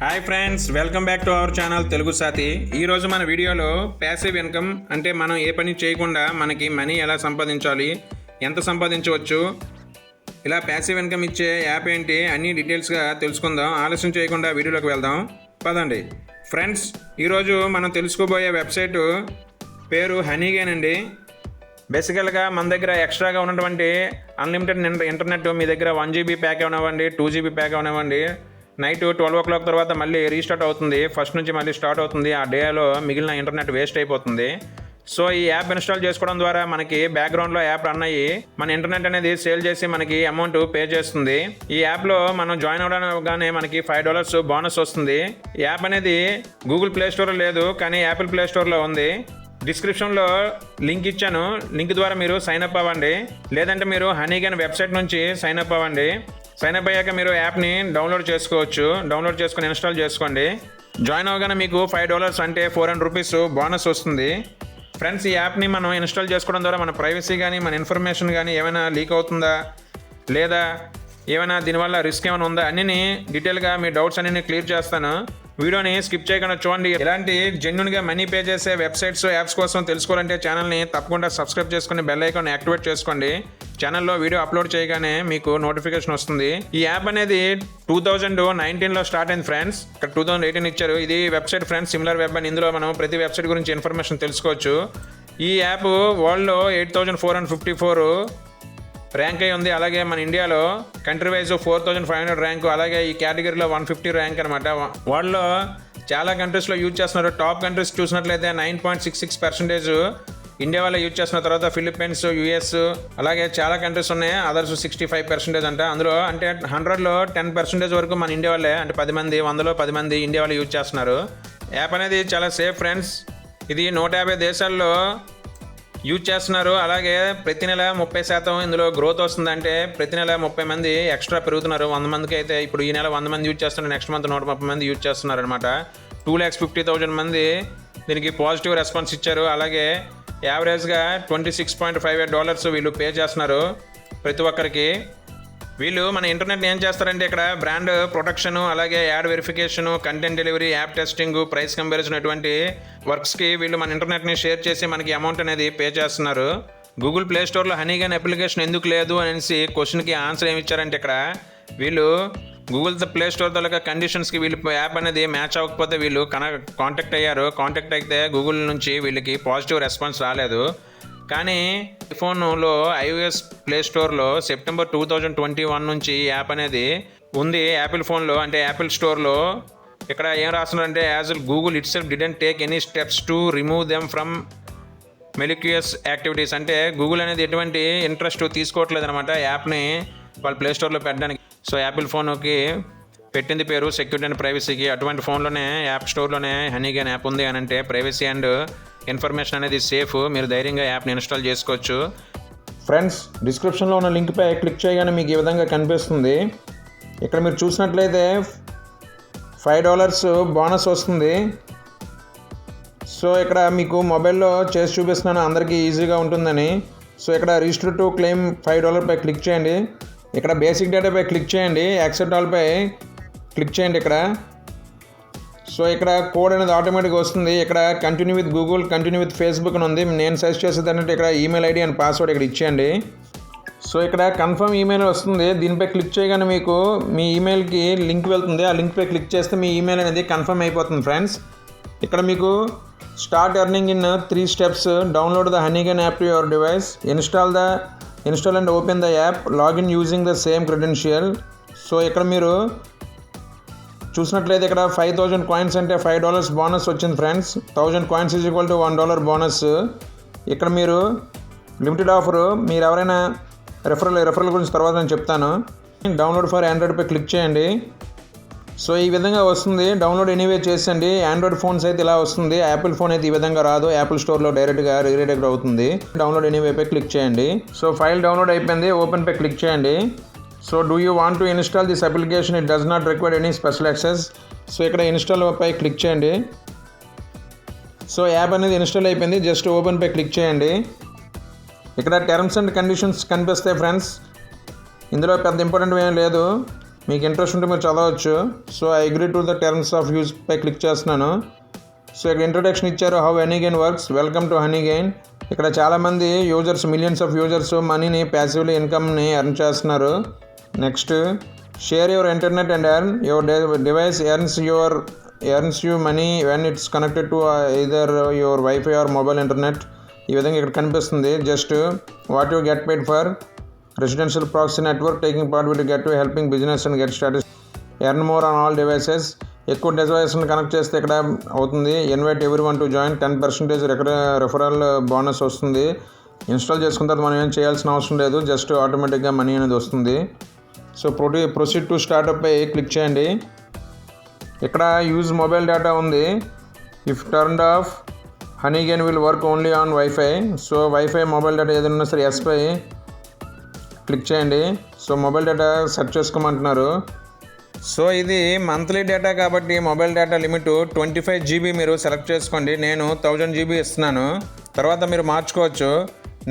Hi friends welcome back to our channel Telugu Saathi ఈరోజు మన వీడియోలో ప్యాసివ్ ఇన్కమ్ అంటే మనం ఏ పని చేయకుండా మనకి మనీ ఎలా సంపాదించాలి ఎంత సంపాదించవచ్చు ఇలా ప్యాసివ్ ఇన్కమ్ ఇచ్చే యాప్ ఏంటి అన్ని డీటెయిల్స్గా తెలుసుకుందాం ఆలస్యం చేయకుండా వీడియోలోకి వెళ్దాం. పదండి. ఫ్రెండ్స్ ఈరోజు మనం తెలుసుకోబోయే వెబ్సైటు పేరు హనీగేన్ అండి బేసికల్గా మన దగ్గర ఎక్స్ట్రాగా ఉన్నటువంటి అన్లిమిటెడ్ ఇంటర్నెట్ మీ దగ్గర వన్ జీబీ ప్యాక్ అవనివ్వండి టూ జీబీ ప్యాక్ అవనివ్వండి నైట్ ట్వెల్వ్ ఓ క్లాక్ తర్వాత మళ్ళీ రీస్టార్ట్ అవుతుంది. ఫస్ట్ నుంచి మళ్ళీ స్టార్ట్ అవుతుంది. ఆ డేలో మిగిలిన ఇంటర్నెట్ వేస్ట్ అయిపోతుంది. సో ఈ యాప్ ఇన్స్టాల్ చేసుకోవడం ద్వారా మనకి బ్యాక్గ్రౌండ్లో యాప్ రన్ అయ్యి మన ఇంటర్నెట్ అనేది సేల్ చేసి మనకి అమౌంట్ పే చేస్తుంది. ఈ యాప్లో మనం జాయిన్ అవ్వగానే మనకి ఫైవ్ డాలర్స్ బోనస్ వస్తుంది. యాప్ అనేది గూగుల్ ప్లే స్టోర్లో లేదు కానీ యాపిల్ ప్లే స్టోర్లో ఉంది. డిస్క్రిప్షన్లో లింక్ ఇచ్చాను. లింక్ ద్వారా మీరు సైన్ అప్ అవ్వండి. లేదంటే మీరు హనీగన్ వెబ్సైట్ నుంచి సైన్ అప్ అవ్వండి. సైన్ అప్ అయ్యాక మీరు యాప్ని డౌన్లోడ్ చేసుకోవచ్చు. డౌన్లోడ్ చేసుకొని ఇన్స్టాల్ చేసుకోండి. జాయిన్ అవ్వగానే మీకు ఫైవ్ డాలర్స్ అంటే ఫోర్ హండ్రెడ్ రూపీస్ బోనస్ వస్తుంది. ఫ్రెండ్స్ ఈ యాప్ని మనం ఇన్స్టాల్ చేసుకోవడం ద్వారా మన ప్రైవసీ కానీ మన ఇన్ఫర్మేషన్ కానీ ఏమైనా లీక్ అవుతుందా? లేదా ఏమైనా దీనివల్ల రిస్క్ ఏమైనా ఉందా? అన్నీ డీటెయిల్గా మీ డౌట్స్ అన్ని క్లియర్ చేస్తాను. వీడియోని స్కిప్ చేయకుండా చూడండి. ఇలాంటి జెన్యున్గా మనీ పే చేసే వెబ్సైట్స్ యాప్స్ కోసం తెలుసుకోవాలంటే ఛానల్ని తప్పకుండా సబ్స్క్రైబ్ చేసుకుని బెల్ ఐకాన్ యాక్టివేట్ చేసుకోండి. ఛానల్లో వీడియో అప్లోడ్ చేయగానే మీకు నోటిఫికేషన్ వస్తుంది. ఈ యాప్ అనేది టూ థౌజండ్ నైన్టీన్లో స్టార్ట్ అయింది ఫ్రెండ్స్ ఇక్కడ టూ థౌజండ్ ఎయిటీన్ ఇచ్చారు. ఇది వెబ్సైట్ ఫ్రెండ్స్ సిమిలర్ వెబ్ అని ఇందులో మనం ప్రతి వెబ్సైట్ గురించి ఇన్ఫర్మేషన్ తెలుసుకోవచ్చు. ఈ యాప్ వరల్డ్లో eight thousand four hundred fifty four rank అయి ఉంది. అలాగే మన ఇండియాలో country wise four thousand five hundred rank అలాగే ఈ కేటగిరీలో వన్ ఫిఫ్టీ ర్యాంక్ అనమాట వాళ్ళలో చాలా కంట్రీస్లో యూజ్ చేస్తున్నారు. టాప్ కంట్రీస్ చూసినట్లయితే nine point six six percentage India వాళ్ళు యూజ్ చేస్తున్న తర్వాత ఫిలిప్పీన్స్ యూఎస్ అలాగే చాలా కంట్రీస్ ఉన్నాయి. అదర్స్ సిక్స్టీ ఫైవ్ పర్సెంటేజ్ అంట. అందులో అంటే హండ్రెడ్లో టెన్ పర్సెంటేజ్ వరకు మన ఇండియా వాళ్ళే అంటే పది మంది వందలో పది మంది ఇండియా వాళ్ళు యూజ్ చేస్తున్నారు. యాప్ అనేది చాలా సేఫ్ ఫ్రెండ్స్ ఇది నూట యాభై దేశాల్లో యూజ్ చేస్తున్నారు. అలాగే ప్రతి నెల ముప్పై శాతం ఇందులో గ్రోత్ వస్తుందంటే ప్రతి నెల ముప్పై మంది ఎక్స్ట్రా పెరుగుతున్నారు. వంద మందికి అయితే ఇప్పుడు ఈ నెల వంద మంది యూజ్ చేస్తున్నారు నెక్స్ట్ మంత్ నూట ముప్పై మంది యూజ్ చేస్తున్నారు అనమాట టూ ల్యాక్స్ ఫిఫ్టీ థౌజండ్ మంది దీనికి పాజిటివ్ రెస్పాన్స్ ఇచ్చారు. అలాగే యావరేజ్గా twenty six point five eight dollars వీళ్ళు పే చేస్తున్నారు. ప్రతి ఒక్కరికి వీళ్ళు మన ఇంటర్నెట్ ఏం చేస్తారంటే ఇక్కడ బ్రాండ్ ప్రొటెక్షన్ అలాగే ad verification content delivery app testing price comparison ఇటువంటి వర్క్స్కి వీళ్ళు మన ఇంటర్నెట్ని షేర్ చేసి మనకి అమౌంట్ అనేది పే చేస్తున్నారు. గూగుల్ ప్లే స్టోర్లో హనీగన్ అప్లికేషన్ ఎందుకు లేదు అనేసి క్వశ్చన్కి ఆన్సర్ ఏమి ఇచ్చారంటే ఇక్కడ వీళ్ళు గూగుల్ ప్లే స్టోర్ తాలూకా కండిషన్స్కి వీళ్ళు యాప్ అనేది మ్యాచ్ అవ్వకపోతే వీళ్ళు కన కాంటాక్ట్ అయ్యారు. కాంటాక్ట్ అయితే గూగుల్ నుంచి వీళ్ళకి పాజిటివ్ రెస్పాన్స్ రాలేదు. కానీ ఐఫోన్లో ఐఓఎస్ ప్లే స్టోర్లో September two thousand twenty one నుంచి యాప్ అనేది ఉంది. యాపిల్ ఫోన్లో అంటే యాపిల్ స్టోర్లో. ఇక్కడ ఏం రాస్తున్నారంటే as Google itself didn't take any steps to remove them from malicious activities. అంటే గూగుల్ అనేది ఎటువంటి ఇంట్రెస్ట్ తీసుకోవట్లేదు అనమాట యాప్ని వాళ్ళు ప్లే స్టోర్లో పెట్టడానికి. సో యాపిల్ ఫోన్కి పెట్టింది పేరు సెక్యూరిటీ అండ్ ప్రైవసీకి. అటువంటి ఫోన్లోనే యాప్ స్టోర్లోనే హనీగన్ యాప్ ఉంది అని అంటే ప్రైవసీ అండ్ ఇన్ఫర్మేషన్ అనేది సేఫ్ మీరు ధైర్యంగా యాప్ని ఇన్స్టాల్ చేసుకోవచ్చు. ఫ్రెండ్స్ డిస్క్రిప్షన్లో ఉన్న లింక్పై క్లిక్ చేయగానే మీకు ఈ విధంగా కనిపిస్తుంది. ఇక్కడ మీరు చూసినట్లయితే ఫైవ్ డాలర్స్ బోనస్ వస్తుంది. సో ఇక్కడ మీకు మొబైల్లో చేసి చూపిస్తున్నాను. అందరికీ ఈజీగా ఉంటుందని. సో ఇక్కడ రిజిస్టర్ టు క్లెయిమ్ ఫైవ్ డాలర్పై క్లిక్ చేయండి. ఇక్కడ బేసిక్ డేటాపై క్లిక్ చేయండి. యాక్సెప్ట్ ఆల్పై క్లిక్ చేయండి ఇక్కడ. సో ఇక్కడ కోడ్ అనేది ఆటోమేటిక్గా వస్తుంది. ఇక్కడ continue with Google continue with Facebook అని ఉంది. నేను సజెస్ట్ చేసేది అంటే ఇక్కడ ఈమెయిల్ ఐడి అండ్ పాస్వర్డ్ ఇక్కడ ఇచ్చేయండి. సో ఇక్కడ కన్ఫర్మ్ ఈమెయిల్ వస్తుంది. దీనిపై క్లిక్ చేయగానే మీకు మీ ఈమెయిల్కి లింక్ వెళ్తుంది. ఆ లింక్పై క్లిక్ చేస్తే మీ ఈమెయిల్ అనేది కన్ఫర్మ్ అయిపోతుంది ఫ్రెండ్స్ ఇక్కడ మీకు start earning in three steps download the Honeygain app to your device install the install and open the app login using the same credential so ఇక్కడ మీరు చూసినట్లయితే ఇక్కడ ఫైవ్ థౌజండ్ కాయిన్స్ అంటే five dollars bonus వచ్చింది friends thousand coins is equal to one dollar bonus ఇక్కడ మీరు limited offer మీరు ఎవరైనా రెఫరల్ రెఫరల్ గురించి తర్వాత నేను చెప్తాను. డౌన్లోడ్ ఫర్ ఆండ్రాయిడ్పై క్లిక్ చేయండి. సో ఈ విధంగా వస్తుంది. డౌన్లోడ్ ఎనీవే చేసండి ఆండ్రాయిడ్ ఫోన్స్ అయితే ఇలా వస్తుంది. యాపిల్ ఫోన్ అయితే ఈ విధంగా రాదు. యాపిల్ స్టోర్లో డైరెక్ట్గా రీడైరెక్ట్ అవుతుంది. డౌన్లోడ్ ఎనీవేపై క్లిక్ చేయండి. సో ఫైల్ డౌన్లోడ్ అయిపోయింది. ఓపెన్పై క్లిక్ చేయండి. So do you want to install this application it does not require any special access so ఇక్కడ ఇన్స్టాల్ పై క్లిక్ చేయండి. సో యాప్ అనేది ఇన్స్టాల్ అయిపోయింది. జస్ట్ ఓపెన్ పై క్లిక్ చేయండి. ఇక్కడ టర్మ్స్ అండ్ కండిషన్స్ కనిపిస్తాయి ఫ్రెండ్స్ ఇందులో పెద్ద ఇంపార్టెంట్ ఏం లేదు. మీకు ఇంట్రెస్ట్ ఉంటే మీరు చదవచ్చు. So I agree to the terms of use pi click చేస్తున్నాను. సో ఇక్కడ ఇంట్రొడక్షన్ ఇచ్చారు how Honeygain works welcome to Honeygain ఇక్కడ చాలామంది యూజర్స్ మిలియన్స్ ఆఫ్ యూజర్స్ మనీని ప్యాసివ్లీ ఇన్కమ్ని ఎర్న్ చేస్తున్నారు. Next share your internet and earn your device earns your earns you money when it's connected to either your wifi or mobile internet ఈ విధంగా ఇక్కడ కనిపిస్తుంది. Just what you get paid for residential proxy network taking part will get to helping business and get start earn more on all devices ఎక్కువ డివైస్ని connect చేస్తే ఇక్కడ అవుతుంది. Invite everyone to join ten percentage referral bonus వస్తుంది. Install చేసుకున్న తర్వాత మనం ఏం చేయాల్సిన అవసరం లేదు. జస్ట్ ఆటోమేటిక్గా మనీ అనేది వస్తుంది. సో ప్రొటీ ప్రొసీడ్ టు స్టార్టప్ పై క్లిక్ చేయండి. ఇక్కడ యూజ్ మొబైల్ డేటా ఉంది. If turned off Honeygain will work only on wifi so wifi mobile data ఏదైనా సరే ఎస్పై క్లిక్ చేయండి. సో మొబైల్ డేటా సెర్చ్ చేసుకోమంటున్నారు. సో ఇది మంత్లీ డేటా కాబట్టి mobile data limit twenty five GB మీరు సెలెక్ట్ చేసుకోండి. నేను థౌజండ్ జీబీ ఇస్తున్నాను. తర్వాత మీరు మార్చుకోవచ్చు.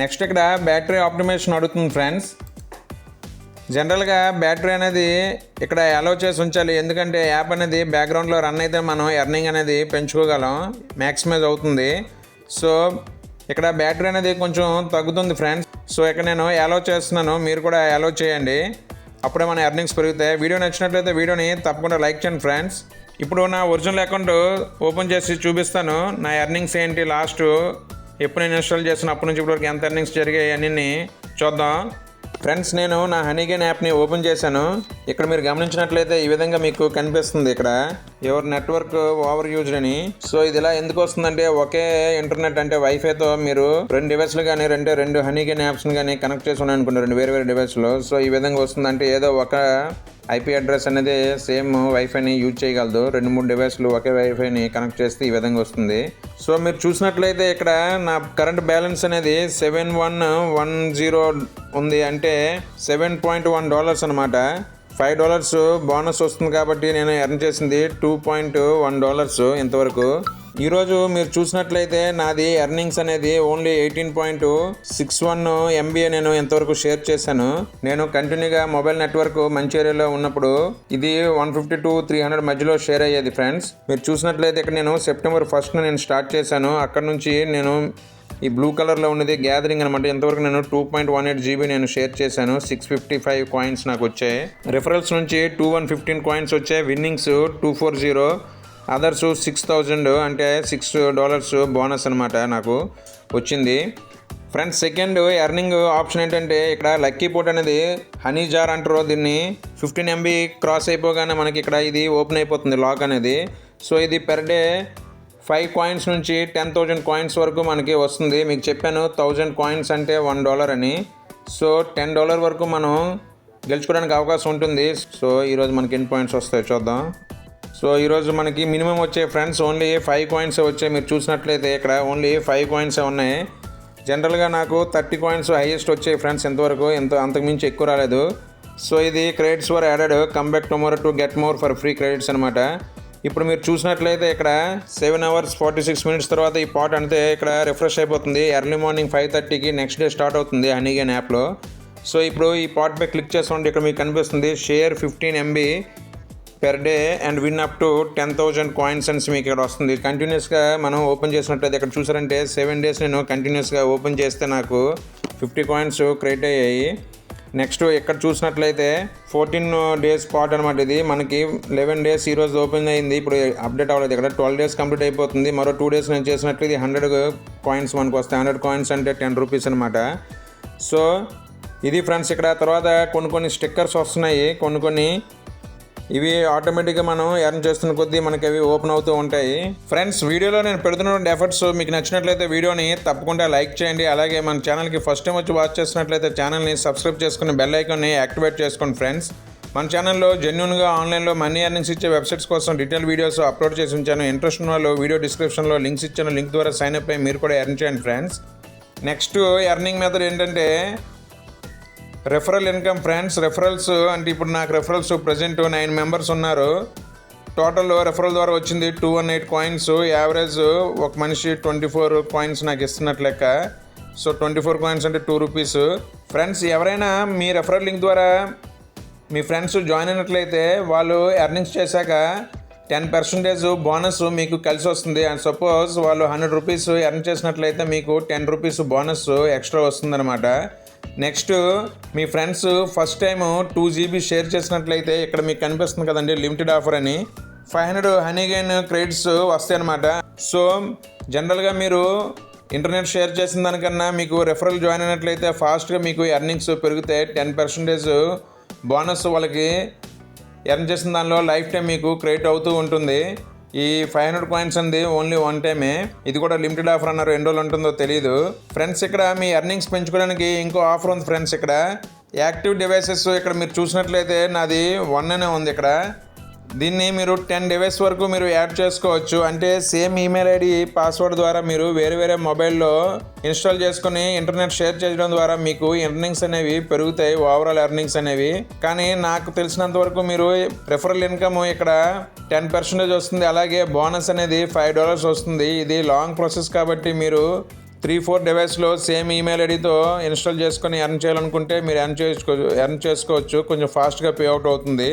నెక్స్ట్ ఇక్కడ బ్యాటరీ ఆప్టిమేషన్ అడుగుతుంది ఫ్రెండ్స్. జనరల్గా బ్యాటరీ అనేది ఇక్కడ అలో చేసి ఉంచాలి. ఎందుకంటే యాప్ అనేది బ్యాక్గ్రౌండ్లో రన్ అయితే మనం ఎర్నింగ్ అనేది పెంచుకోగలం. మ్యాక్సిమైజ్ అవుతుంది. సో ఇక్కడ బ్యాటరీ అనేది కొంచెం తగ్గుతుంది ఫ్రెండ్స్ సో ఇక్కడ నేను అలో చేస్తున్నాను. మీరు కూడా అలో చేయండి. అప్పుడే మన ఎర్నింగ్స్ పెరుగుతాయి. వీడియో నచ్చినట్లయితే వీడియోని తప్పకుండా లైక్ చేయండి ఫ్రెండ్స్ ఇప్పుడు నా ఒరిజినల్ అకౌంట్ ఓపెన్ చేసి చూపిస్తాను. నా ఎర్నింగ్స్ ఏంటి? లాస్ట్ ఎప్పుడు నేను ఇన్స్టాల్ చేసిన అప్పటి నుంచి ఇప్పటివరకు ఎంత ఎర్నింగ్స్ జరిగాయి? అన్నీ చూద్దాం. ఫ్రెండ్స్ నేను నా హనీగన్ యాప్ని ఓపెన్ చేశాను. ఇక్కడ మీరు గమనించినట్లయితే ఈ విధంగా మీకు కనిపిస్తుంది ఇక్కడ. యువర్ నెట్వర్క్ ఓవర్ యూజ్డ్ అని. సో ఇది ఇలా ఎందుకు వస్తుందంటే ఒకే ఇంటర్నెట్ అంటే వైఫైతో మీరు రెండు డివైస్లు కానీ రెండు రెండు హనీగెన్ యాప్స్ని కానీ కనెక్ట్ చేసి ఉన్నాయనుకుంటారు రెండు వేరే వేరే డివైస్లో సో ఈ విధంగా వస్తుందంటే ఏదో ఒక ఐపీ అడ్రస్ అనేది సేమ్ వైఫైని యూజ్ చేయగలదు. రెండు మూడు డివైస్లు ఒకే వైఫైని కనెక్ట్ చేస్తే ఈ విధంగా వస్తుంది. సో మీరు చూసినట్లయితే ఇక్కడ నా కరెంట్ బ్యాలెన్స్ అనేది సెవెన్ వన్ వన్ జీరో ఉంది అంటే సెవెన్ పాయింట్ వన్ డాలర్స్ అనమాట ఫైవ్ డాలర్స్ బోనస్ వస్తుంది కాబట్టి నేను ఎర్న్ చేసింది టూ పాయింట్ వన్ డాలర్స్ ఇంతవరకు. ఈరోజు మీరు చూసినట్లయితే నాది ఎర్నింగ్స్ అనేది only eighteen point six one MB నేను ఎంతవరకు షేర్ చేశాను. నేను కంటిన్యూగా మొబైల్ నెట్వర్క్ మంచి ఏరియాలో ఉన్నప్పుడు ఇది one fifty to three hundred మధ్యలో షేర్ అయ్యేది ఫ్రెండ్స్. మీరు చూసినట్లయితే ఇక్కడ నేను సెప్టెంబర్ ఫస్ట్ నేను స్టార్ట్ చేశాను. అక్కడ నుంచి నేను ఈ బ్లూ కలర్లో ఉన్నది గ్యాదరింగ్ అనమాట ఇంతవరకు నేను two point one eight GB నేను షేర్ చేశాను. సిక్స్ ఫిఫ్టీ ఫైవ్ కాయిన్స్ నాకు వచ్చాయి. రిఫరల్స్ నుంచి టూ వన్ ఫిఫ్టీన్ కాయిన్స్ వచ్చాయి. Winnings two four zero others six thousand అంటే సిక్స్ డాలర్స్ బోనస్ అనమాట నాకు వచ్చింది. ఫ్రెండ్స్ సెకండ్ ఎర్నింగ్ ఆప్షన్ ఏంటంటే ఇక్కడ లక్కీ పోట్ అనేది హనీ జార్ అంటారు దీన్ని. ఫిఫ్టీన్ ఎంబీ క్రాస్ అయిపోగానే మనకి ఇక్కడ ఇది ఓపెన్ అయిపోతుంది లాక్ అనేది. సో ఇది పెర్ డే ఫైవ్ కాయిన్స్ నుంచి టెన్ థౌజండ్ కాయిన్స్ వరకు మనకి వస్తుంది. మీకు చెప్పాను థౌజండ్ కాయిన్స్ అంటే వన్ డాలర్ అని. సో టెన్ డాలర్ వరకు మనం గెలుచుకోవడానికి అవకాశం ఉంటుంది. సో ఈరోజు మనకి ఎన్ని పాయింట్స్ వస్తాయి చూద్దాం. సో ఈరోజు మనకి మినిమం వచ్చే ఫ్రెండ్స్ ఓన్లీ ఫైవ్ కాయిన్స్ వచ్చాయి మీరు చూసినట్లయితే ఇక్కడ ఓన్లీ ఫైవ్ కాయిన్స్ ఉన్నాయి. జనరల్గా నాకు థర్టీ కాయిన్స్ హైయెస్ట్ వచ్చాయి ఫ్రెండ్స్ ఎంతవరకు? ఎంత అంతకుమించి ఎక్కువ రాలేదు. సో ఇది credits were added. Come back tomorrow to get more for free credits అనమాట ఇప్పుడు మీరు చూసినట్లయితే ఇక్కడ seven hours forty six minutes తర్వాత ఈ పాట్ అంటే ఇక్కడ రిఫ్రెష్ అయిపోతుంది. ఎర్లీ మార్నింగ్ ఫైవ్ థర్టీకి నెక్స్ట్ డే స్టార్ట్ అవుతుంది హనీగన్ యాప్లో సో ఇప్పుడు ఈ పాట్ పై క్లిక్ చేస్తుంటే ఇక్కడ మీకు కనిపిస్తుంది share fifteen MB per day and win up to ten thousand coins అని మీకు ఇక్కడ వస్తుంది. కంటిన్యూస్గా మనం ఓపెన్ చేసినట్లయితే ఇక్కడ చూసారంటే సెవెన్ డేస్ నేను కంటిన్యూస్గా ఓపెన్ చేస్తే నాకు ఫిఫ్టీ కాయిన్స్ క్రియేట్ అయ్యాయి. నెక్స్ట్ ఇక్కడ చూసినట్లయితే ఫోర్టీన్ డేస్ పాట్ అనమాట ఇది. మనకి లెవెన్ డేస్ ఈరోజు ఓపెన్ అయింది. ఇప్పుడు అప్డేట్ అవ్వలేదు ఇక్కడ ట్వెల్వ్ డేస్ కంప్లీట్ అయిపోతుంది. మరో టూ డేస్ నేను చేసినట్లు ఇది హండ్రెడ్ కాయిన్స్ మనకు వస్తాయి. హండ్రెడ్ కాయిన్స్ అంటే టెన్ రూపీస్ అనమాట సో ఇది ఫ్రెండ్స్ ఇక్కడ తర్వాత కొన్ని కొన్ని స్టిక్కర్స్ వస్తున్నాయి. కొన్ని కొన్ని ఇవి ఆటోమేటిక్గా మనం ఎర్న్ చేస్తున్న కొద్దీ మనకి అవి ఓపెన్ అవుతూ ఉంటాయి. ఫ్రెండ్స్ వీడియోలో నేను పెడుతున్న ఎఫర్ట్స్ మీకు నచ్చినట్లయితే వీడియోని తప్పకుండా లైక్ చేయండి. అలాగే మన ఛానల్కి ఫస్ట్ టైం వచ్చి వాచ్ చేసినట్లయితే ఛానల్ని సబ్స్క్రైబ్ చేసుకుని బెల్ ఐకాన్ని యాక్టివేట్ చేసుకోండి ఫ్రెండ్స్ మన ఛానల్లో జెన్యున్గా ఆన్లైన్లో మనీ ఎర్నింగ్స్ ఇచ్చే వెబ్సైట్స్ కోసం డీటెయిల్ వీడియోస్ అప్లోడ్ చేసి ఉంచాను. ఇంట్రెస్ట్ ఉన్న వాళ్ళు వీడియో డిస్క్రిప్షన్లో లింక్స్ ఇచ్చాను లింక్ ద్వారా సైన్ అప్ అయ్యి మీరు కూడా ఎర్న్ చేయండి ఫ్రెండ్స్ నెక్స్ట్ ఎర్నింగ్ మెథడ్ ఏంటంటే రెఫరల్ ఇన్కమ్ ఫ్రెండ్స్ రెఫరల్స్ అంటే ఇప్పుడు నాకు రెఫరల్స్ ప్రజెంట్ నైన్ మెంబర్స్ ఉన్నారు. టోటల్ రెఫరల్ ద్వారా వచ్చింది two one eight coins average ఒక మనిషి ట్వంటీ ఫోర్ కాయిన్స్ నాకు ఇస్తున్నట్లు లెక్క. సో ట్వంటీ ఫోర్ కాయిన్స్ అంటే టూ రూపీస్ ఫ్రెండ్స్ ఎవరైనా మీ రెఫరల్ లింక్ ద్వారా మీ ఫ్రెండ్స్ జాయిన్ అయినట్లయితే వాళ్ళు ఎర్నింగ్స్ చేశాక టెన్ పర్సెంటేజ్ బోనస్ మీకు కలిసి వస్తుంది. అండ్ సపోజ్ వాళ్ళు హండ్రెడ్ రూపీస్ ఎర్న్ చేసినట్లయితే మీకు టెన్ రూపీస్ బోనస్ ఎక్స్ట్రా వస్తుందన్నమాట. నెక్స్ట్ మీ friends first time two GB share చేసినట్లయితే ఇక్కడ మీకు కనిపిస్తుంది కదండి లిమిటెడ్ ఆఫర్ అని. ఫైవ్ హండ్రెడ్ హనీగైన్ క్రెడిట్స్ వస్తాయి అనమాట సో జనరల్గా మీరు ఇంటర్నెట్ షేర్ చేసిన దానికన్నా మీకు రెఫరల్ జాయిన్ అయినట్లయితే ఫాస్ట్గా మీకు ఎర్నింగ్స్ పెరుగుతాయి టెన్ పర్సెంటేజ్ బోనస్ వాళ్ళకి ఎర్న్ చేసిన దానిలో లైఫ్ టైం మీకు క్రియేట్ అవుతూ ఉంటుంది. ఈ ఫైవ్ హండ్రెడ్ కాయిన్స్ అంది ఓన్లీ వన్ టైమే ఇది కూడా లిమిటెడ్ ఆఫర్ అన్నారు ఎన్ని రోజులు ఉంటుందో తెలియదు ఫ్రెండ్స్ ఇక్కడ మీ ఎర్నింగ్స్ పెంచుకోవడానికి ఇంకో ఆఫర్ ఉంది ఫ్రెండ్స్ ఇక్కడ. యాక్టివ్ డివైసెస్ ఇక్కడ మీరు చూసినట్లయితే నాది వన్ అనే ఉంది ఇక్కడ. దీన్ని మీరు టెన్ డివైస్ వరకు మీరు యాడ్ చేసుకోవచ్చు. అంటే సేమ్ ఈమెయిల్ ఐడి పాస్వర్డ్ ద్వారా మీరు వేరే వేరే మొబైల్లో ఇన్స్టాల్ చేసుకుని ఇంటర్నెట్ షేర్ చేయడం ద్వారా మీకు ఎర్నింగ్స్ అనేవి పెరుగుతాయి ఓవరాల్ ఎర్నింగ్స్ అనేవి. కానీ నాకు తెలిసినంత వరకు మీరు ప్రిఫరల్ ఇన్కమ్ ఇక్కడ టెన్ పర్సెంటేజ్ వస్తుంది. అలాగే బోనస్ అనేది ఫైవ్ డాలర్స్ వస్తుంది. ఇది లాంగ్ ప్రాసెస్ కాబట్టి మీరు త్రీ ఫోర్ డివైస్లో సేమ్ ఈమెయిల్ ఐడితో ఇన్స్టాల్ చేసుకొని ఎర్న్ చేయాలనుకుంటే మీరు ఎర్న్ చేసుకో ఎర్న్ చేసుకోవచ్చు. కొంచెం ఫాస్ట్గా పే అవుట్ అవుతుంది.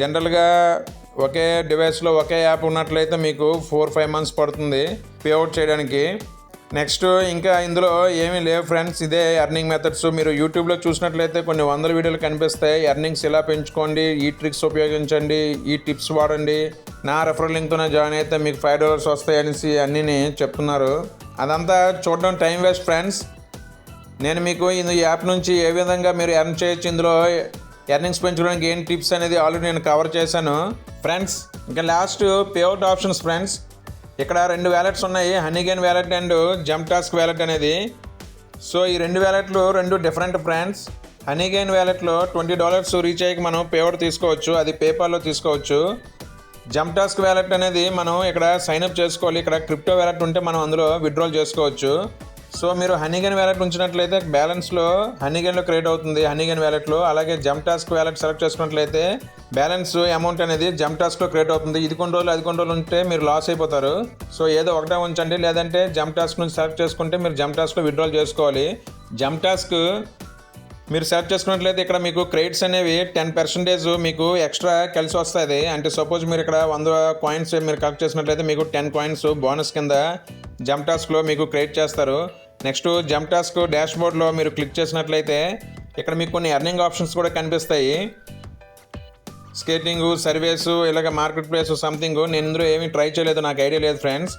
జనరల్గా ఒకే డివైస్లో ఒకే యాప్ ఉన్నట్లయితే మీకు ఫోర్ ఫైవ్ మంత్స్ పడుతుంది పే అవుట్ చేయడానికి. నెక్స్ట్ ఇంకా ఇందులో ఏమీ లేవు ఫ్రెండ్స్ ఇదే ఎర్నింగ్ మెథడ్స్. మీరు యూట్యూబ్లో చూసినట్లయితే కొన్ని వందల వీడియోలు కనిపిస్తాయి. ఎర్నింగ్స్ ఇలా పెంచుకోండి ఈ ట్రిక్స్ ఉపయోగించండి ఈ టిప్స్ వాడండి. నా రెఫరల్ లింక్తోనే జాయిన్ అయితే మీకు ఫైవ్ డాలర్స్ వస్తాయి అనేసి అన్నీ చెప్తున్నారు. అదంతా చూడడం టైం వేస్ట్ ఫ్రెండ్స్. నేను మీకు ఈ యాప్ నుంచి ఏ విధంగా మీరు ఎర్న్ చేయొచ్చు ఇందులో ఎర్నింగ్స్ పెంచుకోవడానికి ఏం టిప్స్ అనేది ఆల్రెడీ నేను కవర్ చేశాను. ఫ్రెండ్స్ ఇంకా లాస్ట్ పేఅవుట్ ఆప్షన్స్ ఫ్రెండ్స్. ఇక్కడ రెండు వ్యాలెట్స్ ఉన్నాయి Honeygain wallet and JumpTask wallet అనేది. సో ఈ రెండు వ్యాలెట్లు రెండు డిఫరెంట్ ఫ్రెండ్స్ హనీగెన్ వ్యాలెట్లో ట్వంటీ డాలర్స్ రీచ్ అయ్యాక మనం పేఅవుట్ తీసుకోవచ్చు అది పేపాల్లో తీసుకోవచ్చు. జంప్ టాస్క్ వ్యాలెట్ అనేది మనం ఇక్కడ సైన్ అప్ చేసుకోవాలి. ఇక్కడ క్రిప్టో వ్యాలెట్ ఉంటే మనం అందులో విత్డ్రాల్ చేసుకోవచ్చు. సో మీరు హనీగన్ వ్యాలెట్ ఉంచినట్లయితే బ్యాలెన్స్లో హనీగన్లో క్రియేట్ అవుతుంది హనీగన్ వ్యాలెట్లో అలాగే జంప్ టాస్క్ వ్యాలెట్ సెలెక్ట్ చేసుకున్నట్లయితే బ్యాలెన్స్ అమౌంట్ అనేది జంప్ టాస్క్లో క్రియేట్ అవుతుంది. ఇది కొన్ని రోజులు అది కొన్ని రోజులు ఉంటే మీరు లాస్ అయిపోతారు. సో ఏదో ఒకటే ఉంచండి లేదంటే జంప్ టాస్క్ నుంచి సెలెక్ట్ చేసుకుంటే మీరు జంప్ టాస్క్లో విత్డ్రాల్ చేసుకోవాలి. జంప్ టాస్క్ మీరు సెర్చ్ చేసుకున్నట్లయితే ఇక్కడ మీకు క్రెడిట్స్ అనేవి టెన్ పర్సెంటేజ్ మీకు ఎక్స్ట్రా కలిసి వస్తుంది. అంటే సపోజ్ మీరు ఇక్కడ వంద కాయిన్స్ మీరు కలెక్ట్ చేసినట్లయితే మీకు టెన్ కాయిన్స్ బోనస్ కింద జంప్ టాస్క్లో మీకు క్రియేట్ చేస్తారు. నెక్స్ట్ జంప్ టాస్క్ డాష్ బోర్డ్లో మీరు క్లిక్ చేసినట్లయితే ఇక్కడ మీకు కొన్ని ఎర్నింగ్ ఆప్షన్స్ కూడా కనిపిస్తాయి. స్కేటింగ్ సర్వీసు ఇలాగ మార్కెట్ ప్లేస్ సంథింగ్. నేను ఇందులో ఏమీ ట్రై చేయలేదు నాకు ఐడియా లేదు ఫ్రెండ్స్.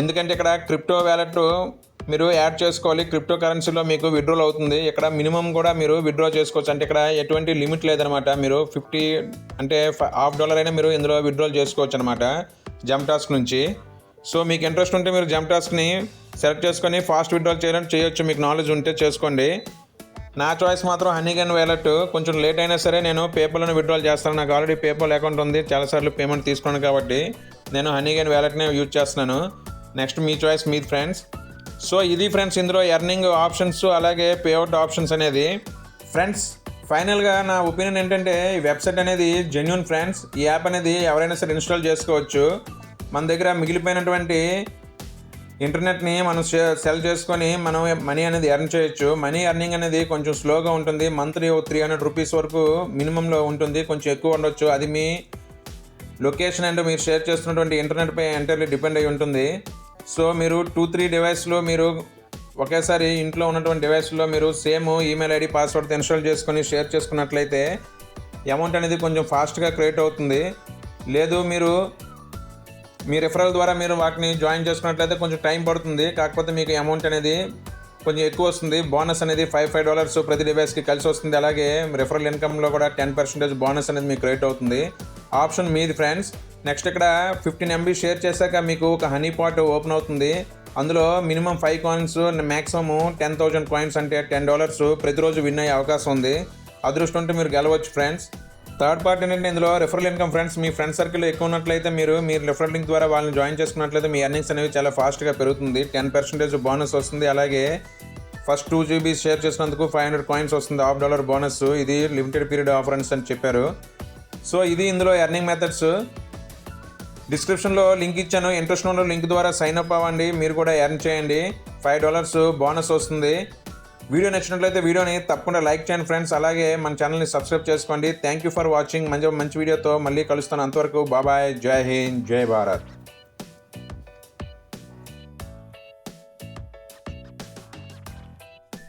ఎందుకంటే ఇక్కడ క్రిప్టో వ్యాలెట్ మీరు యాడ్ చేసుకోవాలి. క్రిప్టో కరెన్సీలో మీకు విడ్రోల్ అవుతుంది. ఇక్కడ మినిమం కూడా మీరు విడ్రా చేసుకోవచ్చు. అంటే ఇక్కడ ఎటువంటి లిమిట్ లేదనమాట. మీరు ఫిఫ్టీ అంటే హాఫ్ డాలర్ అయినా మీరు ఇందులో విడ్రాల్ చేసుకోవచ్చు అనమాట. జమ్ టాస్క్ నుంచి. సో మీకు ఇంట్రెస్ట్ ఉంటే మీరు జమ్ టాస్క్ని సెలెక్ట్ చేసుకొని ఫాస్ట్ విడ్రాల్ చేయాలని చేయొచ్చు. మీకు నాలెడ్జ్ ఉంటే చేసుకోండి. నా చాయిస్ మాత్రం హనీగన్ వ్యాలెట్. కొంచెం లేట్ అయినా సరే నేను పేపర్లను విత్డ్రాల్ చేస్తాను. నాకు ఆల్రెడీ పేపర్ అకౌంట్ ఉంది. చాలాసార్లు పేమెంట్ తీసుకున్నాను కాబట్టి నేను హనీగన్ వ్యాలెట్నే యూజ్ చేస్తున్నాను. నెక్స్ట్ మీ చాయిస్ మీ ఫ్రెండ్స్. సో ఇది ఫ్రెండ్స్ ఇందులో ఎర్నింగ్ ఆప్షన్స్ అలాగే పేఅవుట్ ఆప్షన్స్ అనేది. ఫ్రెండ్స్ ఫైనల్గా నా ఒపీనియన్ ఏంటంటే ఈ వెబ్సైట్ అనేది జెన్యున్ ఫ్రెండ్స్ ఈ యాప్ అనేది ఎవరైనా సరే ఇన్స్టాల్ చేసుకోవచ్చు. మన దగ్గర మిగిలిపోయినటువంటి ఇంటర్నెట్ని మనం సెల్ చేసుకొని మనం మనీ అనేది ఎర్న్ చేయొచ్చు. మనీ ఎర్నింగ్ అనేది కొంచెం స్లోగా ఉంటుంది. మంత్లీ త్రీ హండ్రెడ్ రూపీస్ వరకు మినిమంలో ఉంటుంది. కొంచెం ఎక్కువ ఉండొచ్చు. అది మీ లొకేషన్ అండ్ మీరు షేర్ చేస్తున్నటువంటి ఇంటర్నెట్పై ఎంటర్లీ డిపెండ్ అయి ఉంటుంది. సో మీరు టూ త్రీ డివైస్లో మీరు ఒకేసారి ఇంట్లో ఉన్నటువంటి డివైస్లో మీరు same email ID password install చేసుకొని షేర్ చేసుకున్నట్లయితే అమౌంట్ అనేది కొంచెం ఫాస్ట్గా క్రియేట్ అవుతుంది. లేదు మీరు మీ రిఫరల్ ద్వారా మీరు వాటిని జాయిన్ చేసుకున్నట్లయితే కొంచెం టైం పడుతుంది. కాకపోతే మీకు అమౌంట్ అనేది కొంచెం ఎక్కువ వస్తుంది. బోనస్ అనేది ఫైవ్ ఫైవ్ డాలర్స్ ప్రతి డివైస్కి కలిసి వస్తుంది. అలాగే రిఫరల్ ఇన్కమ్లో కూడా టెన్ పర్సెంటేజ్ బోనస్ అనేది మీకు క్రియేట్ అవుతుంది. ఆప్షన్ మీది ఫ్రెండ్స్ నెక్స్ట్ ఇక్కడ ఫిఫ్టీన్ ఎంబీ షేర్ చేశాక మీకు ఒక హనీ పాట్ ఓపెన్ అవుతుంది. అందులో minimum five coins maximum ten thousand coins అంటే టెన్ డాలర్స్ ప్రతిరోజు విన్ అయ్యే అవకాశం ఉంది. అదృష్టం ఉంటే మీరు గెలవచ్చు ఫ్రెండ్స్ థర్డ్ పార్టీ ఏంటంటే ఇందులో రిఫరల్ ఇన్కమ్ ఫ్రెండ్స్ మీ ఫ్రెండ్ సర్కిల్ ఎక్కువ ఉన్నట్లయితే మీరు మీరు రిఫరల్ లింక్ ద్వారా వాళ్ళని జాయిన్ చేసుకున్నట్లయితే మీ ఎర్నింగ్స్ అనేవి చాలా ఫాస్ట్గా పెరుగుతుంది. టెన్ పర్సెంటేజ్ బోనస్ వస్తుంది. అలాగే ఫస్ట్ టూ జీబీ షేర్ చేసినందుకు ఫైవ్ హండ్రెడ్ కాయిన్స్ వస్తుంది. హాఫ్ డాలర్ బోనస్ ఇది లిమిటెడ్ పీరియడ్ ఆఫరెన్స్ అని చెప్పారు. సో ఇది ఇందులో ఎర్నింగ్ మెథడ్స్ డిస్క్రిప్షన్లో లింక్ ఇచ్చాను. ఇంట్రెస్ట్ ఉన్న లింక్ ద్వారా సైన్ అప్ అవ్వండి. మీరు కూడా ఎర్న్ చేయండి. ఫైవ్ డాలర్స్ బోనస్ వస్తుంది. వీడియో నచ్చినట్లయితే వీడియోని తప్పకుండా లైక్ చేయండి ఫ్రెండ్స్ అలాగే మన ఛానల్ని సబ్స్క్రైబ్ చేసుకోండి. థ్యాంక్ యూ ఫర్ వాచింగ్ మంచి మంచి వీడియోతో మళ్ళీ కలుస్తాను. అంతవరకు బాబాయ్ జై హింద్. జై భారత్.